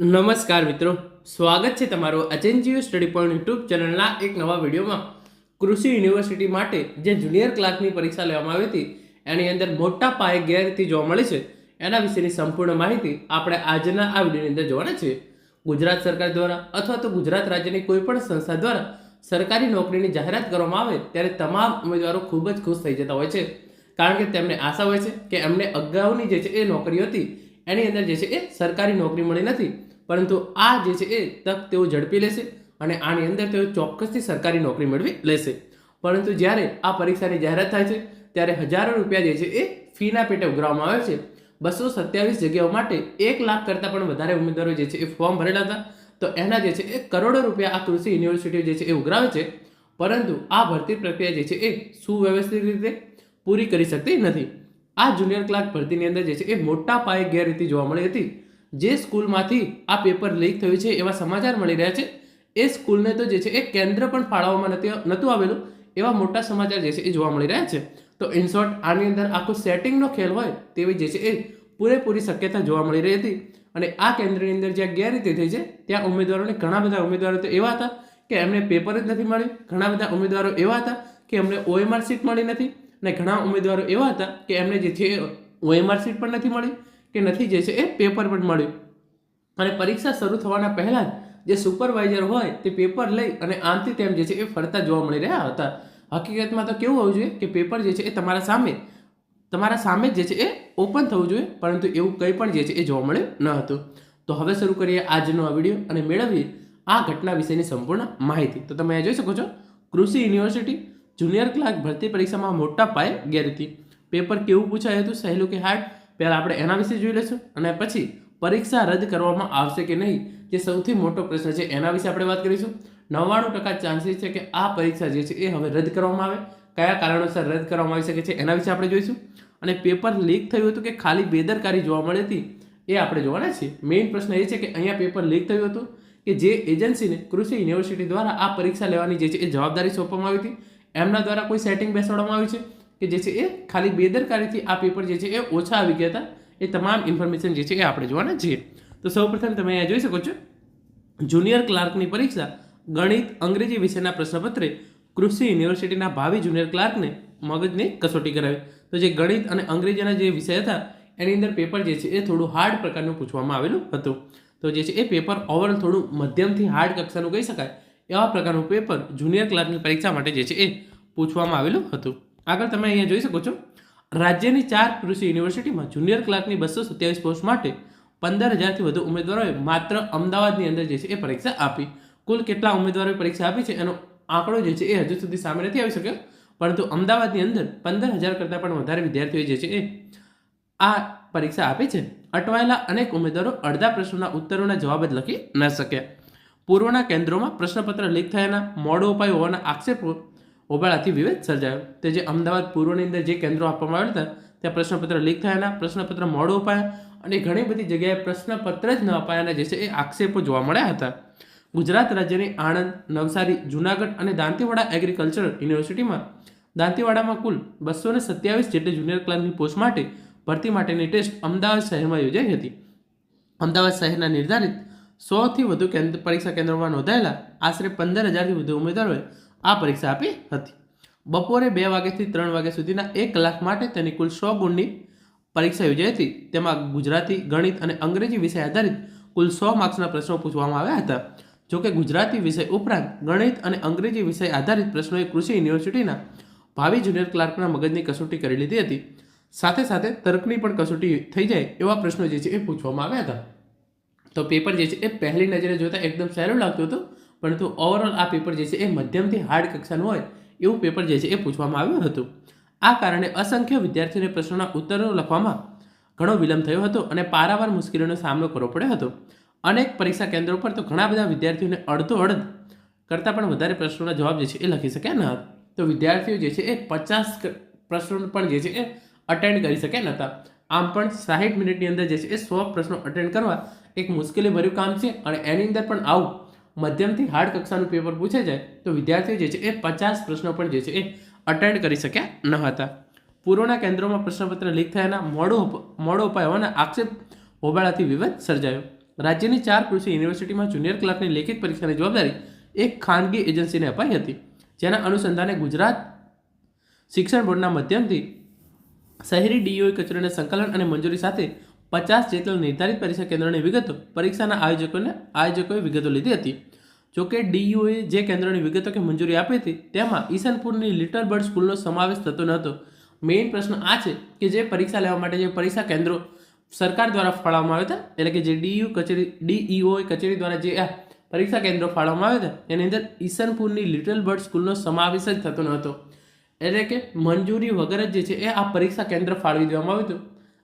નમસ્કાર મિત્રો. સ્વાગત છે તમારું અચેન્જીઓ સ્ટડી પોઈન્ટ યુટ્યુબ ચેનલના એક નવા વિડીયોમાં. કૃષિ યુનિવર્સિટી માટે જે જુનિયર ક્લાર્કની પરીક્ષા લેવામાં આવી હતી, એની અંદર મોટા પાયે ગેરરીતિ જોવા મળી છે. એના વિશેની સંપૂર્ણ માહિતી આપણે આજના આ વિડીયોની અંદર જોવાના છીએ. ગુજરાત સરકાર દ્વારા અથવા તો ગુજરાત રાજ્યની કોઈપણ સંસ્થા દ્વારા સરકારી નોકરીની જાહેરાત કરવામાં આવે ત્યારે તમામ ઉમેદવારો ખૂબ જ ખુશ થઈ જતા હોય છે. કારણ કે તેમને આશા હોય છે કે એમને અગાઉની જે છે એ નોકરી હતી, એની અંદર જે છે એ સરકારી નોકરી મળી નથી. પરંતુ આ જે છે એ તક તેઓ ઝડપી લેશે અને આની અંદર તેઓ ચોક્કસથી સરકારી નોકરી મેળવી લેશે. પરંતુ જ્યારે આ પરીક્ષાની જાહેરાત થાય છે, ત્યારે હજારો રૂપિયા જે છે એ ફીના પેટે ઉઘરાવવામાં આવે છે. બસો સત્યાવીસ જગ્યાઓ માટે એક લાખ કરતાં પણ વધારે ઉમેદવારો જે છે એ ફોર્મ ભરેલા હતા. તો એના જે છે એ કરોડો રૂપિયા આ કૃષિ યુનિવર્સિટીઓ જે છે એ ઉઘરાવે છે. પરંતુ આ ભરતી પ્રક્રિયા જે છે એ સુવ્યવસ્થિત રીતે પૂરી કરી શકતી નથી. આ જુનિયર ક્લાર્ક ભરતીની અંદર જે છે એ મોટા પાયે ગેરરીતિ જોવા મળી હતી. જે સ્કૂલમાંથી આ પેપર લીક થયું છે, એવા સમાચાર મળી રહ્યા છે. એ સ્કૂલને તો જે છે, એ કેન્દ્ર પણ ફાળવવામાં નથી નહોતું આવેલું. એવા મોટા સમાચાર જે છે, એ જોવા મળી રહ્યા છે. તો ઇન આની અંદર આખું સેટિંગનો ખેલ હોય, તેવી જે છે, એ પૂરેપૂરી શક્યતા જોવા મળી રહી હતી. અને આ કેન્દ્રની અંદર જ્યાં ગેરરીતિ થઈ છે, ત્યાં ઉમેદવારોને ઘણા બધા ઉમેદવારો તો એવા હતા કે એમને પેપર જ નથી મળ્યું. ઘણા બધા ઉમેદવારો એવા હતા કે એમને ઓએમઆર સીટ મળી નથી. અને ઘણા ઉમેદવારો એવા હતા કે એમને જે છે ઓએમઆર સીટ પણ નથી મળી. કે નથી જે છે એ પેપર પણ મળ્યું. અને પરીક્ષા શરૂ થવાના પહેલાં જ જે સુપરવાઇઝર હોય તે પેપર લઈ અને આમથી તેમ જે છે એ ફરતા જોવા મળી રહ્યા હતા. હકીકતમાં તો કેવું હોવું જોઈએ કે પેપર જે છે એ તમારા સામે તમારા સામે જ જે છે એ ઓપન થવું જોઈએ, પરંતુ એવું કંઈ પણ જે છે એ જોવા મળ્યું ન હતું. તો હવે શરૂ કરીએ આજનો આ વીડિયો અને મેળવીએ આ ઘટના વિશેની સંપૂર્ણ માહિતી. તો તમે જોઈ શકો છો, કૃષિ યુનિવર્સિટી જુનિયર ક્લાર્ક ભરતી પરીક્ષામાં મોટા પાયે ગેરરીતિ. પેપર કેવું પૂછાયું હતું, સહેલું કે હાર્ડ પહેલાં આપણે એના વિશે જોઈ લઈશું અને પછી પરીક્ષા રદ કરવામાં આવશે કે નહીં જે સૌથી મોટો પ્રશ્ન છે એના વિશે આપણે વાત કરીશું. નવ્વાણું ટકા ચાન્સીસ છે કે આ પરીક્ષા જે છે એ હવે રદ કરવામાં આવે. કયા કારણોસર રદ કરવામાં આવી શકે છે એના વિશે આપણે જોઈશું. અને પેપર લીક થયું હતું કે ખાલી બેદરકારી જોવા મળી હતી એ આપણે જોવાના છીએ. મેઇન પ્રશ્ન એ છે કે અહીંયા પેપર લીક થયું હતું કે જે એજન્સીને કૃષિ યુનિવર્સિટી દ્વારા આ પરીક્ષા લેવાની જે છે એ જવાબદારી સોંપવામાં આવી હતી. એમના દ્વારા કોઈ સેટિંગ બેસાડવામાં આવી છે. કે જે છે એ ખાલી બેદરકારીથી આ પેપર જે છે એ ઓછા આવી ગયા હતા. એ તમામ ઇન્ફોર્મેશન જે છે એ આપણે જોવાના છીએ તો સૌપ્રથમ તમે અહીંયા જોઈ શકો છો જુનિયર ક્લાર્કની પરીક્ષા ગણિત અંગ્રેજી વિષયના પ્રશ્નપત્રે કૃષિ યુનિવર્સિટીના ભાવિ જુનિયર ક્લાર્કને મગજને કસોટી કરાવી. તો જે ગણિત અને અંગ્રેજીના જે વિષય હતા, એની અંદર પેપર જે છે એ થોડું હાર્ડ પ્રકારનું પૂછવામાં આવેલું હતું. તો જે છે એ પેપર ઓવરઓલ થોડું મધ્યમથી હાર્ડ કક્ષાનું કહી શકાય, એવા પ્રકારનું પેપર જુનિયર ક્લાર્કની પરીક્ષા માટે જે છે એ પૂછવામાં આવેલું હતું. આગળ તમે અહીંયા જોઈ શકો છો. રાજ્યની ચાર કૃષિ યુનિવર્સિટીમાં જુનિયર ક્લાર્કની બસો સત્યાવીસ પોસ્ટ માટે પંદર હજારથી વધુ ઉમેદવારોએ માત્ર અમદાવાદની અંદર જે છે એ પરીક્ષા આપી. કુલ કેટલા ઉમેદવારોએ પરીક્ષા આપી છે એનો આંકડો જે છે એ હજુ સુધી સામે નથી આવી શક્યો. પરંતુ અમદાવાદની અંદર પંદર હજાર કરતાં પણ વધારે વિદ્યાર્થીઓ જે છે એ આ પરીક્ષા આપી છે. અટવાયેલા અનેક ઉમેદવારો અડધા પ્રશ્નોના ઉત્તરોના જવાબ જ લખી ન શક્યા. પૂર્વના કેન્દ્રોમાં પ્રશ્નપત્ર લીક થયાના મોડો ઉપાય હોવાના આક્ષેપો હોબાળાથી વિવેદ સર્જાયો. તે જે અમદાવાદ પૂર્વની અંદર જે કેન્દ્રો આપવામાં આવ્યા હતા, ત્યાં પ્રશ્નપત્ર લીક થયાના પ્રશ્નપત્ર મોડો અપાયા અને ઘણી બધી જગ્યાએ પ્રશ્નપત્ર જ ન અપાયાના જે છે એ આક્ષેપો જોવા મળ્યા હતા. ગુજરાત રાજ્યની આણંદ, નવસારી, જુનાગઢ અને દાંતીવાડા એગ્રીકલ્ચરલ યુનિવર્સિટીમાં દાંતીવાડામાં કુલ બસો ને સત્યાવીસ જેટલી જુનિયર ક્લાર્કની પોસ્ટ માટે ભરતી માટેની ટેસ્ટ અમદાવાદ શહેરમાં યોજાઈ હતી. અમદાવાદ શહેરના નિર્ધારિત સોથી વધુ કેન્દ્ર, પરીક્ષા કેન્દ્રોમાં નોંધાયેલા આશરે પંદર હજારથી વધુ ઉમેદવારોએ આ પરીક્ષા આપી હતી. બપોરે બે વાગ્યાથી ત્રણ વાગ્યા સુધીના એક કલાક માટે તેની કુલ સો ગુણની પરીક્ષા યોજાઈ હતી. તેમાં ગુજરાતી, ગણિત અને અંગ્રેજી વિષય આધારિત કુલ સો માર્ક્સના પ્રશ્નો પૂછવામાં આવ્યા હતા. જોકે ગુજરાતી વિષય ઉપરાંત ગણિત અને અંગ્રેજી વિષય આધારિત પ્રશ્નોએ કૃષિ યુનિવર્સિટીના ભાવિ જુનિયર ક્લાર્કના મગજની કસોટી કરી લીધી હતી. સાથે સાથે તર્કની પણ કસોટી થઈ જાય એવા પ્રશ્નો જે છે એ પૂછવામાં આવ્યા હતા. તો પેપર જે છે એ પહેલી નજરે જોતાં એકદમ સહેલું લાગતું હતું. પરંતુ ઓવરઓલ આ પેપર જે છે એ મધ્યમથી હાર્ડ કક્ષાનું હોય એવું પેપર જે છે એ પૂછવામાં આવ્યું હતું. આ કારણે અસંખ્ય વિદ્યાર્થીઓને પ્રશ્નોના ઉત્તરો લખવામાં ઘણો વિલંબ થયો હતો અને પારાવાર મુશ્કેલીનો સામનો કરવો પડ્યો હતો. અનેક પરીક્ષા કેન્દ્રો પર તો ઘણા બધા વિદ્યાર્થીઓને અડધો અડધ કરતાં પણ વધારે પ્રશ્નોના જવાબ જે છે એ લખી શક્યા ન હતા. તો વિદ્યાર્થીઓ જે છે એ પચાસ પ્રશ્નો પણ જે છે એ અટેન્ડ કરી શક્યા નહોતા આમ પણ સાહીઠ મિનિટની અંદર જે છે એ સો પ્રશ્નો અટેન્ડ કરવા એક મુશ્કેલી ભર્યું કામ છે અને એની અંદર પણ આવું મધ્યમથી હાર્ડ કક્ષાનું પેપર પૂછે જાય તો વિદ્યાર્થીઓ જે છે એ પચાસ પ્રશ્નો પણ જે છે એ અટેન્ડ કરી શક્યા ન હતા. પૂર્વના કેન્દ્રોમાં પ્રશ્નપત્ર લીક થયાના મોડો મોડો ઉપાય હોવાના આક્ષેપ હોબાળાથી વિવાદ સર્જાયો. રાજ્યની ચાર કૃષિ યુનિવર્સિટીમાં જુનિયર ક્લાર્કની લેખિત પરીક્ષાની જવાબદારી એક ખાનગી એજન્સીને અપાઈ હતી, જેના અનુસંધાને ગુજરાત શિક્ષણ બોર્ડના માધ્યમથી શહેરી ડીઓએ કચેરીના સંકલન અને મંજૂરી સાથે પચાસ જેટલા નિર્ધારિત પરીક્ષા કેન્દ્રોની વિગતો પરીક્ષાના આયોજકોને આયોજકોએ વિગતો લીધી હતી. જોકે ડીયુએ જે કેન્દ્રોની વિગતો કે મંજૂરી આપી હતી, તેમાં ઈસનપુરની લિટલ બર્ડ સ્કૂલનો સમાવેશ થતો ન હતો મેઇન પ્રશ્ન આ છે કે જે પરીક્ષા લેવા માટે જે પરીક્ષા કેન્દ્રો સરકાર દ્વારા ફાળવવામાં આવ્યા હતા, એટલે કે જે ડીયુ કચેરી ડીઈઓ કચેરી દ્વારા જે પરીક્ષા કેન્દ્રો ફાળવવામાં આવ્યા હતા, એની અંદર ઈસનપુરની લિટલ બર્ડ સ્કૂલનો સમાવેશ જ થતો ન હતો એટલે કે મંજૂરી વગર જ જે છે એ આ પરીક્ષા કેન્દ્ર ફાળવી દેવામાં આવ્યું હતું.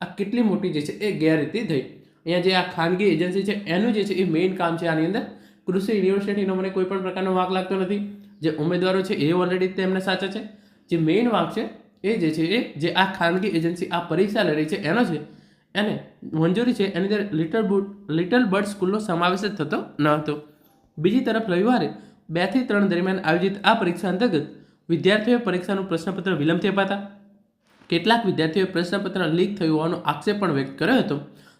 આ કેટલી મોટી જે છે એ ગેરરીતિ થઈ. અહીંયા જે આ ખાનગી એજન્સી છે, એનું જે છે એ મેઇન કામ છે આની અંદર. કૃષિ યુનિવર્સિટીનો મને કોઈ પણ પ્રકારનો વાંક લાગતો નથી. જે ઉમેદવારો છે એ ઓલરેડી તેમને સાચા છે. જે મેઇન વાંક છે એ જે છે એ, જે આ ખાનગી એજન્સી આ પરીક્ષા લઈ રહી છે, એનો છે. એને મંજૂરી છે, એની અંદર લિટલ બુટ લિટલ બર્ડ સ્કૂલનો સમાવેશ જ થતો ન હતો. બીજી તરફ રવિવારે બેથી ત્રણ દરમિયાન આયોજિત આ પરીક્ષા અંતર્ગત વિદ્યાર્થીઓએ પરીક્ષાનું પ્રશ્નપત્ર વિલંબથી અપાતા. કેટલાક વિદ્યાર્થીઓએ પ્રશ્નપત્ર લીક થયું હોવાનો આક્ષેપ પણ વ્યક્ત કર્યો હતો.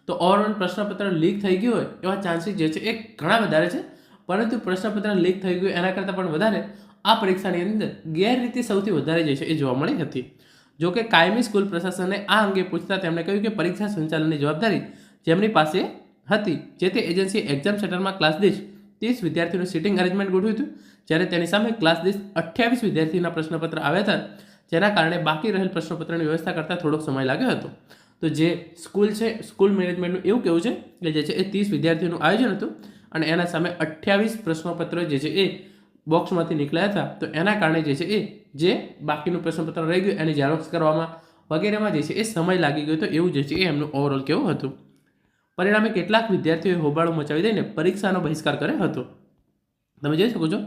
તો ઓવરઓલ પ્રશ્નપત્ર લીક થઈ ગયું હોય એવા ચાન્સીસ જે છે એ ઘણા વધારે છે. પરંતુ પ્રશ્નપત્ર લીક થઈ ગયું એના કરતાં પણ વધારે આ પરીક્ષાની અંદર ગેરરીતિ સૌથી વધારે જે છે એ જોવા મળી હતી. જો કે કાયમી સ્કૂલ પ્રશાસને આ અંગે પૂછતા તેમણે કહ્યું કે પરીક્ષા સંચાલનની જવાબદારી જેમની પાસે હતી જે તે એજન્સી એક્ઝામ સેન્ટરમાં ક્લાસ દીઠ ત્રીસ વિદ્યાર્થીઓનું સિટિંગ અરેન્જમેન્ટ ગોઠવ્યું હતું. જ્યારે તેની સામે ક્લાસ દીઠ અઠ્યાવીસ વિદ્યાર્થીના પ્રશ્નપત્ર આવ્યા હતા. જેના કારણે બાકી રહેલ પ્રશ્નપત્રની વ્યવસ્થા કરતાં થોડોક સમય લાગ્યો હતો. તો જે સ્કૂલ છે, સ્કૂલ મેનેજમેન્ટનું એવું કહેવું છે કે જે છે એ ત્રીસ વિદ્યાર્થીઓનું આયોજન હતું અને એના સામે અઠ્યાવીસ પ્રશ્નપત્રો જે છે એ બોક્સમાંથી નીકળ્યા હતા. તો એના કારણે જે છે એ, જે બાકીનું પ્રશ્નપત્ર રહી ગયું, એની ઝેરોક્સ કરવામાં વગેરેમાં જે છે એ સમય લાગી ગયો તો એવું જે છે એ એમનું ઓવરઓલ કેવું હતું. પરિણામે કેટલાક વિદ્યાર્થીઓએ હોબાળો મચાવી દઈને પરીક્ષાનો બહિષ્કાર કર્યો હતો. તમે જોઈ શકો છો,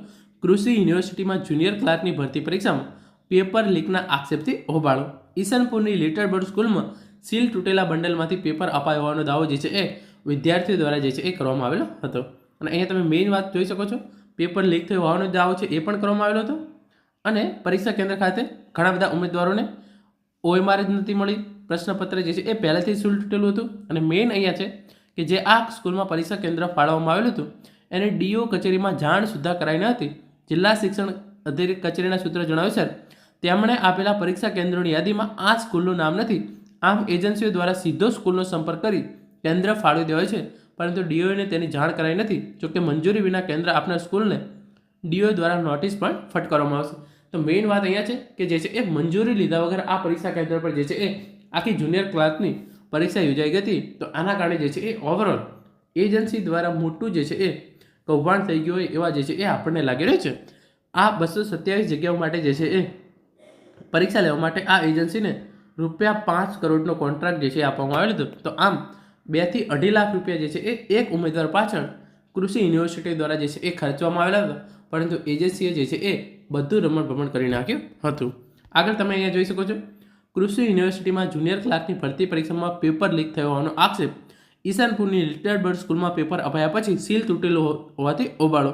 કૃષિ યુનિવર્સિટીમાં જુનિયર ક્લાર્કની ભરતી પરીક્ષામાં પેપર લીકના આક્ષેપથી હોબાળો. ઈસનપુરની લિટર બર્ડ સ્કૂલમાં સીલ તૂટેલા બંડલમાંથી પેપર અપાયો હોવાનો દાવો જે છે એ વિદ્યાર્થીઓ દ્વારા જે છે એ કરવામાં આવેલો હતો. અને અહીંયા તમે મેઇન વાત જોઈ શકો છો. પેપર લીક થયો હોવાનો દાવો છે એ પણ કરવામાં આવેલો હતો. અને પરીક્ષા કેન્દ્ર ખાતે ઘણા બધા ઉમેદવારોને ઓએમઆર જ નથી મળી. પ્રશ્નપત્ર જે છે એ પહેલાંથી સીલ તૂટેલું હતું. અને મેઇન અહીંયા છે કે જે આ સ્કૂલમાં પરીક્ષા કેન્દ્ર ફાળવવામાં આવેલું હતું, એને ડીઓ કચેરીમાં જાણ સુદ્ધા કરાઈ ન હતી. જિલ્લા શિક્ષણ અધિકારી કચેરીના સૂત્રો જણાવ્યું છે તેમણે આપેલા પરીક્ષા કેન્દ્રોની યાદીમાં આ સ્કૂલનું નામ નથી. આમ એજન્સીઓ દ્વારા સીધો સ્કૂલનો સંપર્ક કરી કેન્દ્ર ફાળવી દેવાય છે. પરંતુ ડીઓને તેની જાણ કરાઈ નથી, જોકે મંજૂરી વિના કેન્દ્ર આપનાર સ્કૂલને ડીઓ દ્વારા નોટિસ પણ ફટકારવામાં આવશે. તો મેઇન વાત અહીંયા છે કે જે છે એ મંજૂરી લીધા વગર આ પરીક્ષા કેન્દ્ર પર જે છે એ આખી જુનિયર ક્લાસની પરીક્ષા યોજાઈ ગઈ તો આના કારણે જે છે એ ઓવરઓલ એજન્સી દ્વારા મોટું જે છે એ કૌભાંડ થઈ ગયું હોય એવા જે છે એ આપણને લાગી રહ્યું છે. આ બસો સત્યાવીસ જગ્યાઓ માટે જે છે એ પરીક્ષા લેવા માટે આ એજન્સીને રૂપિયા પાંચ કરોડનો કોન્ટ્રાક્ટ જે છે આપવામાં આવેલો હતો. તો આમ બેથી અઢી લાખ રૂપિયા જે છે એ એક ઉમેદવાર પાછળ કૃષિ યુનિવર્સિટી દ્વારા જે છે એ ખર્ચવામાં આવેલા હતા. પરંતુ એજન્સીએ જે છે એ બધું રમણ ભમણ કરી નાખ્યું હતું. આગળ તમે અહીંયા જોઈ શકો છો. કૃષિ યુનિવર્સિટીમાં જુનિયર ક્લાર્કની ભરતી પરીક્ષામાં પેપર લીક થયો હોવાનો આક્ષેપ ઈશાનપુરની લિટર બર્ડ સ્કૂલમાં પેપર અપાયા પછી સીલ તૂટેલો હોવાથી ઓબાળો.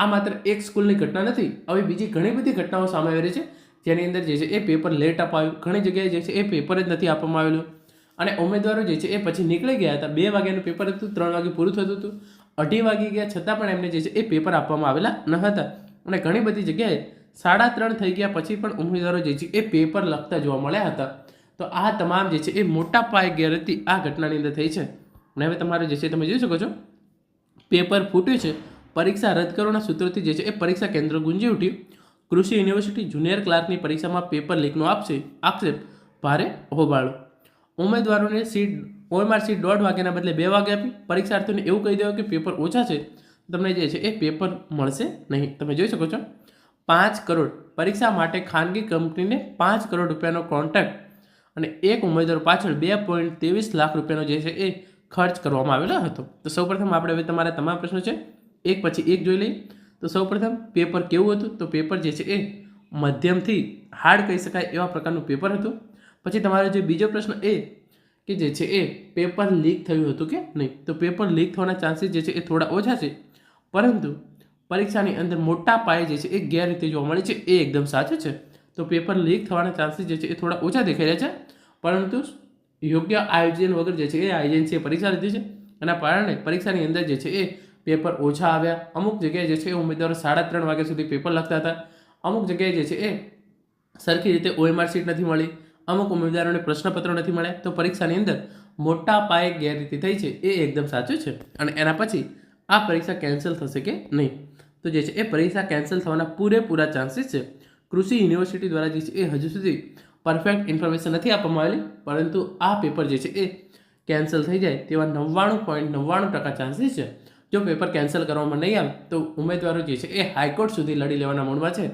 આ માત્ર એક સ્કૂલની ઘટના નથી, આવી બીજી ઘણી બધી ઘટનાઓ સામે આવી રહી છે. જેની અંદર જે છે એ પેપર લેટ અપાયું. ઘણી જગ્યાએ જે છે એ પેપર જ નથી આપવામાં આવેલું. અને ઉમેદવારો જે છે એ પછી નીકળી ગયા હતા. બે વાગ્યાનું પેપર હતું, ત્રણ વાગે પૂરું થતું હતું. અઢી વાગી ગયા છતાં પણ એમને જે છે એ પેપર આપવામાં આવેલા ન હતા. અને ઘણી બધી જગ્યાએ સાડા ત્રણ થઈ ગયા પછી પણ ઉમેદવારો જે છે એ પેપર લખતા જોવા મળ્યા હતા. તો આ તમામ જે છે એ મોટા પાયે ગેરરીતિ આ ઘટનાની અંદર થઈ છે. અને હવે તમારે જે છે તમે જોઈ શકો છો. પેપર ફૂટ્યું છે. પરીક્ષા રદ કરવાના સૂત્રોથી જે છે એ પરીક્ષા કેન્દ્ર ગુંજી ઉઠ્યું. કૃષિ યુનિવર્સિટી જુનિયર ક્લાર્કની પરીક્ષામાં પેપર લીકનો આપશે આક્ષેપ ભારે હોબાળો. ઉમેદવારોને સીટ, ઓએમઆર સીટ દોઢ વાગ્યાના બદલે બે વાગે આપી પરીક્ષાર્થીઓને એવું કહી દેવું કે પેપર ઓછા છે. તમને જે છે એ પેપર મળશે નહીં. તમે જોઈ શકો છો. પાંચ કરોડ. પરીક્ષા માટે ખાનગી કંપનીને પાંચ કરોડ રૂપિયાનો કોન્ટ્રાક્ટ અને એક ઉમેદવાર પાછળ બે પોઈન્ટ ત્રેવીસ લાખ રૂપિયાનો જે છે એ ખર્ચ કરવામાં આવેલો હતો. તો સૌપ્રથમ આપણે હવે તમારા તમામ પ્રશ્નો છે. એક પછી એક જોઈ લઈએ. તો સૌપ્રથમ પેપર કેવું હતું? તો પેપર જે છે એ મધ્યમથી હાર્ડ કહી શકાય એવા પ્રકારનું પેપર હતું. પછી તમારો જે બીજો પ્રશ્ન એ કે જે છે એ પેપર લીક થયું હતું કે નહીં? તો પેપર લીક થવાના ચાન્સીસ જે છે એ થોડા ઓછા છે. પરંતુ પરીક્ષાની અંદર મોટા પાયે જે છે એ ગેરરીતે જોવા મળે છે. એ એકદમ સાચું છે. તો પેપર લીક થવાના ચાન્સીસ જે છે એ થોડા ઓછા દેખાઈ રહ્યા છે. પરંતુ યોગ્ય આયોજન વગર જે છે એ એજન્સીએ પરીક્ષા લીધી છે. એના કારણે પરીક્ષાની અંદર જે છે એ પેપર ઓછા આવ્યા. અમુક જગ્યાએ જે છે એ ઉમેદવારો સાડા ત્રણ વાગ્યા સુધી પેપર લખતા હતા. અમુક જગ્યાએ જે છે એ સરખી રીતે ઓએમઆર સીટ નથી મળી. અમુક ઉમેદવારોને પ્રશ્નપત્રો નથી મળ્યા. તો પરીક્ષાની અંદર મોટા પાયે ગેરરીતિ થઈ છે એ એકદમ સાચું છે. અને એના પછી આ પરીક્ષા કેન્સલ થશે કે નહીં? તો જે છે એ પરીક્ષા કેન્સલ થવાના પૂરેપૂરા ચાન્સીસ છે. કૃષિ યુનિવર્સિટી દ્વારા જે છે એ હજુ સુધી પરફેક્ટ ઇન્ફોર્મેશન નથી આપવામાં આવેલી. પરંતુ આ પેપર જે છે એ કેન્સલ થઈ જાય તેવા નવ્વાણું પોઈન્ટ નવ્વાણું ટકા ચાન્સીસ છે. જો પેપર કેન્સલ કરવામાં નહીં આવે, તો ઉમેદવારો જે છે એ હાઈકોર્ટ સુધી લડી લેવાના મૂડમાં છે.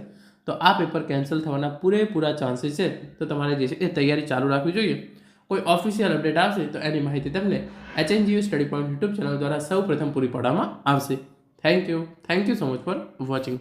તો આ પેપર કેન્સલ થવાના પૂરેપૂરા ચાન્સીસ છે. તો તમારે જે છે એ તૈયારી ચાલુ રાખવી જોઈએ. કોઈ ઓફિશિયલ અપડેટ આવશે તો એની માહિતી તમને HNGU study point YouTube channel દ્વારા સૌ પ્રથમ પૂરી પાડવામાં આવશે. Thank you thank you so much for watching